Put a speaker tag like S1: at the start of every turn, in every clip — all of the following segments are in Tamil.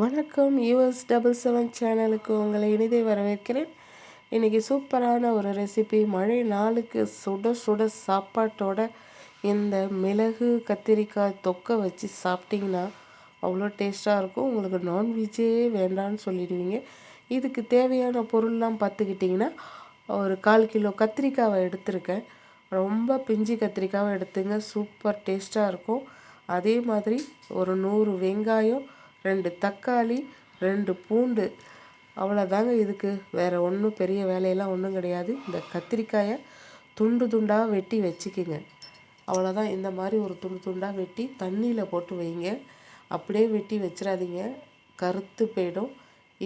S1: வணக்கம் யூஎஸ் டபுள் செவன் சேனலுக்கு உங்களை இனிதை வரவேற்கிறேன். இன்றைக்கி சூப்பரான ஒரு ரெசிபி மழை நாளுக்கு சுட சுட சாப்பாட்டோட இந்த மிளகு கத்திரிக்காய் தொக்கை வச்சு சாப்பிட்டிங்கன்னா அவ்வளோ டேஸ்ட்டாக இருக்கும். உங்களுக்கு நான்வெஜ்ஜே வேண்டான்னு சொல்லிடுவீங்க. இதுக்கு தேவையான பொருள்லாம் பார்த்துக்கிட்டிங்கன்னா ஒரு கால் கிலோ கத்திரிக்காவை எடுத்திருக்கேன். ரொம்ப பிஞ்சு கத்திரிக்காவை எடுத்துங்க. சூப்பர் டேஸ்ட்டாக இருக்கும். அதே மாதிரி ஒரு நூறு வெங்காயம் ரெண்டு தக்காளி ரெண்டு பூண்டு. அவ்வளோதாங்க இதுக்கு. வேறு ஒன்றும் பெரிய வேலையெல்லாம் ஒன்றும் கிடையாது. இந்த கத்திரிக்காயை துண்டு துண்டாக வெட்டி வச்சுக்கிங்க. அவ்வளோதான் இந்த மாதிரி ஒரு துண்டு துண்டாக வெட்டி தண்ணியில் போட்டு வைங்க. அப்படியே வெட்டி வச்சிடாதீங்க. கருத்து போயிடும்.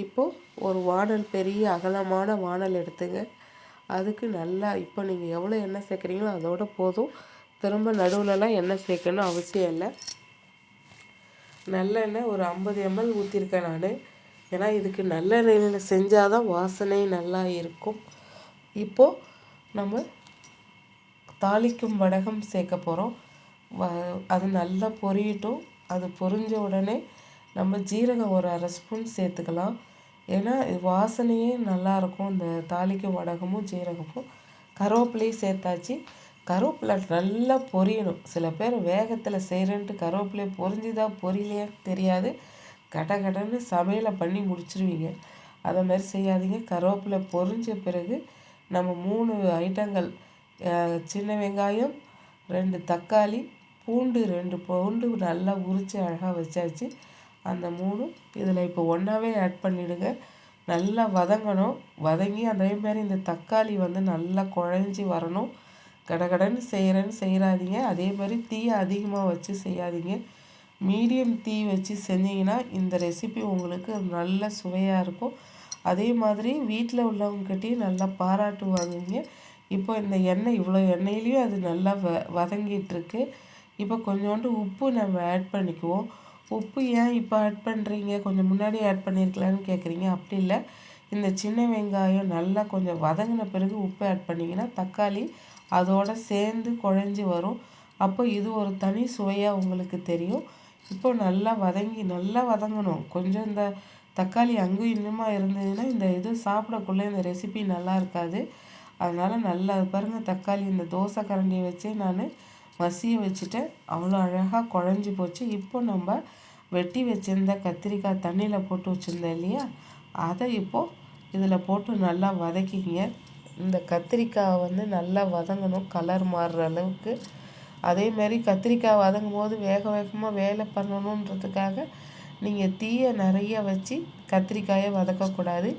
S1: இப்போது ஒரு வானல் பெரிய அகலமான வானல் எடுத்துங்க. அதுக்கு நல்லா இப்போ நீங்கள் எவ்வளோ எண்ணெய் சேர்க்குறீங்களோ அதோட போதும். திரும்ப நடுவுலலாம் எண்ணெய் சேர்க்கணும் அவசியம் இல்லை. நல்லெண்ணெய் ஒரு ஐம்பது எம்எல் ஊற்றிருக்கேன் நான். ஏன்னா இதுக்கு நல்லெண்ணெயில் செஞ்சால் தான் வாசனை நல்லா இருக்கும். இப்போது நம்ம தாளிக்கும் வடகம் சேர்க்க போகிறோம் வ அது நல்லா பொரியட்டும். அது பொரிஞ்ச உடனே நம்ம ஜீரகம் ஒரு அரை ஸ்பூன் சேர்த்துக்கலாம். ஏன்னா வாசனையே நல்லாயிருக்கும் இந்த தாளிக்கும் வடகமும் ஜீரகமும். கருவேப்பிலையும் சேர்த்தாச்சு. கருவேப்பிலை நல்லா பொரியணும். சில பேர் வேகத்தில் செய்கிறேன்ட்டு கருவேப்பிலையை பொரிஞ்சுதா பொரியலையா தெரியாது. கட கடன்னு சமையலை பண்ணி முடிச்சிருவீங்க. அதை மாதிரி செய்யாதீங்க. கருவேப்பிலை பொரிஞ்ச பிறகு நம்ம மூணு ஐட்டங்கள் சின்ன வெங்காயம் ரெண்டு தக்காளி பூண்டு ரெண்டு பூண்டு நல்லா உரித்து அழகாக வச்சாச்சு. அந்த மூணு இதில் இப்போ ஒன்றாவே ஆட் பண்ணிவிடுங்க நல்லா வதங்கணும். வதங்கி அதே மாதிரி இந்த தக்காளி வந்து நல்லா குழஞ்சி வரணும். கடகடன்னு செய்கிறேன்னு செய்கிறாதீங்க அதே மாதிரி தீயை அதிகமாக வச்சு செய்யாதீங்க. மீடியம் தீ வச்சு செஞ்சிங்கன்னா இந்த ரெசிபி உங்களுக்கு நல்ல சுவையாக இருக்கும். அதே மாதிரி வீட்டில் உள்ளவங்ககிட்டையும் நல்லா பாராட்டு வாங்குவீங்க. இப்போ இந்த எண்ணெய் இவ்வளோ எண்ணெயிலையும் அது நல்லா வ வதங்கிட்டுருக்கு. இப்போ கொஞ்சோண்டு உப்பு நம்ம ஆட் பண்ணிக்குவோம். உப்பு ஏன் இப்போ ஆட் பண்ணுறீங்க கொஞ்சம் முன்னாடி ஆட் பண்ணியிருக்கலான்னு கேட்குறீங்க அப்படி இல்லை. இந்த சின்ன வெங்காயம் நல்லா கொஞ்சம் வதங்கின பிறகு உப்பு ஆட் பண்ணிங்கன்னா தக்காளி அதோடு சேர்ந்து குழஞ்சி வரும். அப்போ இது ஒரு தனி சுவையாக உங்களுக்கு தெரியும். இப்போ நல்லா வதங்கி நல்லா வதங்கணும். கொஞ்சம் இந்த தக்காளி அங்கும் இன்னுமா இருந்ததுன்னா இந்த இது சாப்பிடக்குள்ளே இந்த ரெசிபி நல்லா இருக்காது. அதனால் நல்லா பாருங்கள் தக்காளி இந்த தோசை கரண்டியை வச்சே நான் மசிய வச்சுட்டேன் அவ்வளோ அழகாக குழஞ்சி போச்சு. இப்போ நம்ம வெட்டி வச்சுருந்த கத்திரிக்காய் தண்ணியில் போட்டு வச்சுருந்தேன் இல்லையா? அதை இப்போது இதில் போட்டு நல்லா வதக்கிங்க இந்த கத்திரிக்காய் வந்து நல்லா வதங்கணும் கலர் மாறுற அளவுக்கு. அதேமாரி கத்திரிக்காய் வதங்கும் போது வேக வேகமாக வேலை பண்ணணுன்றதுக்காக நீங்கள் தீயை நிறைய வச்சு கத்திரிக்காயை வதக்கக்கூடாது.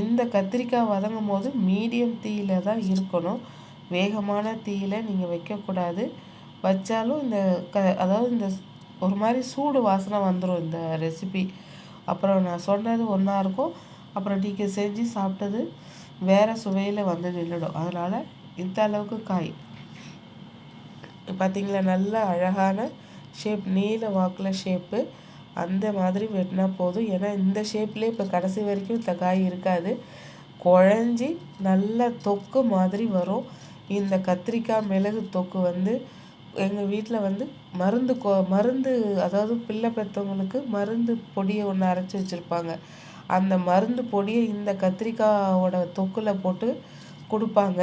S1: இந்த கத்திரிக்காய் வதங்கும் போது மீடியம் தீயில் தான் இருக்கணும். வேகமான தீயில் நீங்கள் வைக்கக்கூடாது. வச்சாலும் இந்த க அதாவது இந்த ஒரு மாதிரி சூடு வாசனை வந்துடும் இந்த ரெசிபி அப்புறம் நான் சொன்னது ஒன்றா இருக்கும். அப்புறம் நீங்கள் செஞ்சு சாப்பிட்டது வேறு சுவையில் வந்து நின்றுடும் அதனால் இந்த அளவுக்கு காய். பார்த்திங்களா நல்ல அழகான ஷேப் நீல வாக்கில் ஷேப்பு அந்த மாதிரி வெட்டினா போதும். ஏன்னா இந்த ஷேப்லேயே இப்போ கடைசி வரைக்கும் இந்த காய் இருக்காது. குழஞ்சி நல்ல தொக்கு மாதிரி வரும். இந்த கத்திரிக்காய் மிளகு தொக்கு வந்து எங்கள் வீட்டில் வந்து மருந்து கொ மருந்து அதாவது பிள்ளை பெற்றவங்களுக்கு மருந்து பொடியை ஒன்று அரைச்சி வச்சுருப்பாங்க. அந்த மருந்து பொடியை இந்த கத்திரிக்காயோட தொக்கில் போட்டு கொடுப்பாங்க.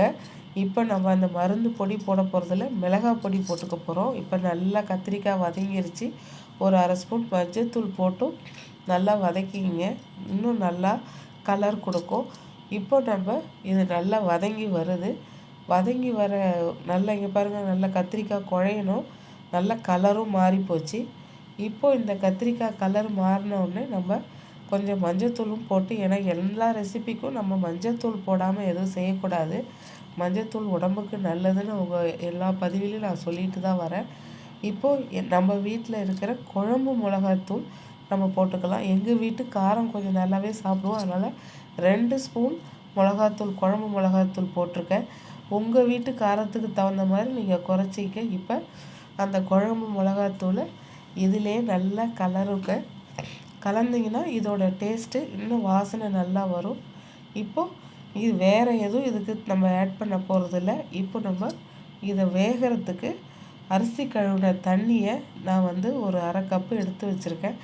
S1: இப்போ நம்ம அந்த மருந்து பொடி போட போகிறதில்ல மிளகாய் பொடி போட்டுக்க போகிறோம் இப்போ நல்லா கத்திரிக்காய் வதங்கிருச்சு. ஒரு அரை ஸ்பூன் மஞ்சத்தூள் போட்டு நல்லா வதக்கிங்க இன்னும் நல்லா கலர் கொடுக்கும். இப்போ நம்ம இது நல்லா வதங்கி வருது. வதங்கி வர நல்லா இங்கே பாருங்கள் நல்லா கத்திரிக்காய் குழையணும். நல்ல கலரும் மாறி போச்சு இப்போது இந்த கத்திரிக்காய் கலர் மாறினோடனே நம்ம கொஞ்சம் மஞ்சத்தூளும் போட்டு ஏன்னா எல்லா ரெசிபிக்கும் நம்ம மஞ்சத்தூள் போடாமல் எதுவும் செய்யக்கூடாது. மஞ்சத்தூள் உடம்புக்கு நல்லதுன்னு அவங்க எல்லா பதிவிலையும் நான் சொல்லிட்டு தான் வரேன். இப்போது நம்ம வீட்டில் இருக்கிற குழம்பு மிளகாத்தூள் நம்ம போட்டுக்கலாம். எங்கள் வீட்டு காரம் கொஞ்சம் நல்லாவே சாப்பிடுவோம். அதனால் ரெண்டு ஸ்பூன் மிளகாத்தூள் குழம்பு மிளகாத்தூள் போட்டிருக்கேன். உங்கள் வீட்டு காரத்துக்கு தகுந்த மாதிரி நீங்கள் குறைச்சிக்க. இப்போ அந்த குழம்பு மிளகாத்தூளை இதிலே நல்லா கலருக்க கலந்திங்கன்னா இதோட டேஸ்ட்டு இன்னும் வாசனை நல்லா வரும். இப்போது இது வேறு எதுவும் இதுக்கு நம்ம ஆட் பண்ண போகிறதில்ல இப்போ நம்ம இதை வேகிறதுக்கு அரிசி கழுவின தண்ணியை நான் வந்து ஒரு அரை கப்பு எடுத்து வச்சுருக்கேன்.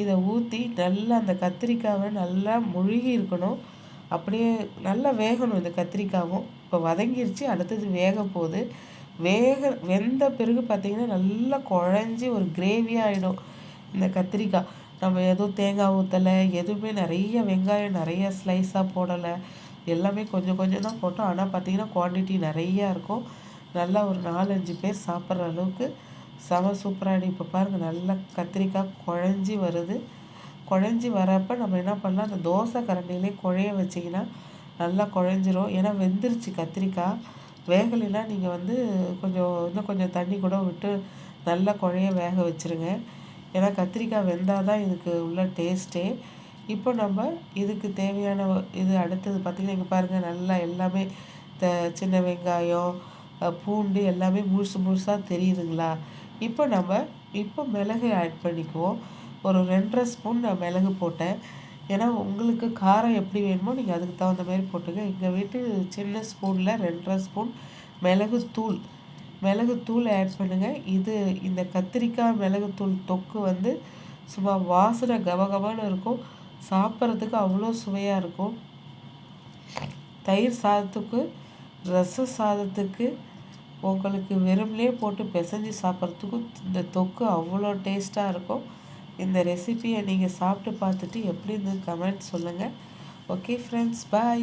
S1: இதை ஊற்றி நல்லா அந்த கத்திரிக்காவை நல்லா முழுகி இருக்கணும். அப்படியே நல்லா வேகணும் இந்த கத்திரிக்காவும். இப்போ வதங்கிருச்சு அடுத்தது வேக போகுது. வேக வெந்த பிறகு பார்த்திங்கன்னா நல்லா குழஞ்சி ஒரு கிரேவியாக ஆகிடும் இந்த கத்திரிக்காய். நம்ம எதுவும் தேங்காய் ஊற்றலை எதுவுமே நிறைய வெங்காயம் நிறைய ஸ்லைஸாக போடலை. எல்லாமே கொஞ்சம் கொஞ்சம் தான் போட்டோம். ஆனால் பார்த்திங்கன்னா குவான்டிட்டி நிறையா இருக்கும். நல்லா ஒரு நாலஞ்சு பேர் சாப்பிட்ற அளவுக்கு செம சூப்பராக இப்போ பாருங்கள் நல்லா கத்திரிக்காய் குழஞ்சி வருது. குழஞ்சி வரப்போ நம்ம என்ன பண்ணலாம்? அந்த தோசை கரண்டிலே குழைய வச்சிங்கன்னா நல்லா குழஞ்சிரும். ஏன்னா வெந்துருச்சு கத்திரிக்காய். வேகலைன்னா நீங்கள் வந்து கொஞ்சம் இன்னும் கொஞ்சம் தண்ணி கூட விட்டு நல்லா குழைய வேக வச்சுருங்க. ஏன்னா கத்திரிக்காய் வெந்தால் தான் இதுக்கு உள்ள டேஸ்ட்டே இப்போ நம்ம இதுக்கு தேவையான இது அடுத்தது பார்த்திங்கன்னா இங்கே பாருங்கள் நல்லா எல்லாமே த சின்ன வெங்காயம் பூண்டு எல்லாமே முழுசு முழுசாக தெரியுதுங்களா? இப்போ நம்ம இப்போ மிளகு ஆட் பண்ணிக்குவோம். ஒரு ரெண்டரை ஸ்பூன் நான் மிளகு போட்டேன். ஏன்னா உங்களுக்கு காரம் எப்படி வேணுமோ நீங்கள் அதுக்கு தகுந்த மாதிரி போட்டுங்க. எங்கள் வீட்டு சின்ன ஸ்பூனில் ரெண்டரை ஸ்பூன் மிளகு தூள் மிளகுத்தூள் ஆட் பண்ணுங்கள் இது இந்த கத்திரிக்காய் மிளகுத்தூள் தொக்கு வந்து சும்மா வாசனை கபகபன்னு இருக்கும். சாப்பிட்றதுக்கு அவ்வளோ சுவையாக இருக்கும். தயிர் சாதத்துக்கு ரச சாதத்துக்கு உங்களுக்கு வெறும்லே போட்டு பிசைஞ்சு சாப்பிட்றதுக்கும் இந்த தொக்கு அவ்வளோ டேஸ்ட்டாக இருக்கும். இந்த ரெசிபியை நீங்கள் சாப்பிட்டு பார்த்துட்டு எப்படி இருந்து கமெண்ட் சொல்லுங்கள் ஓகே ஃப்ரெண்ட்ஸ் பாய்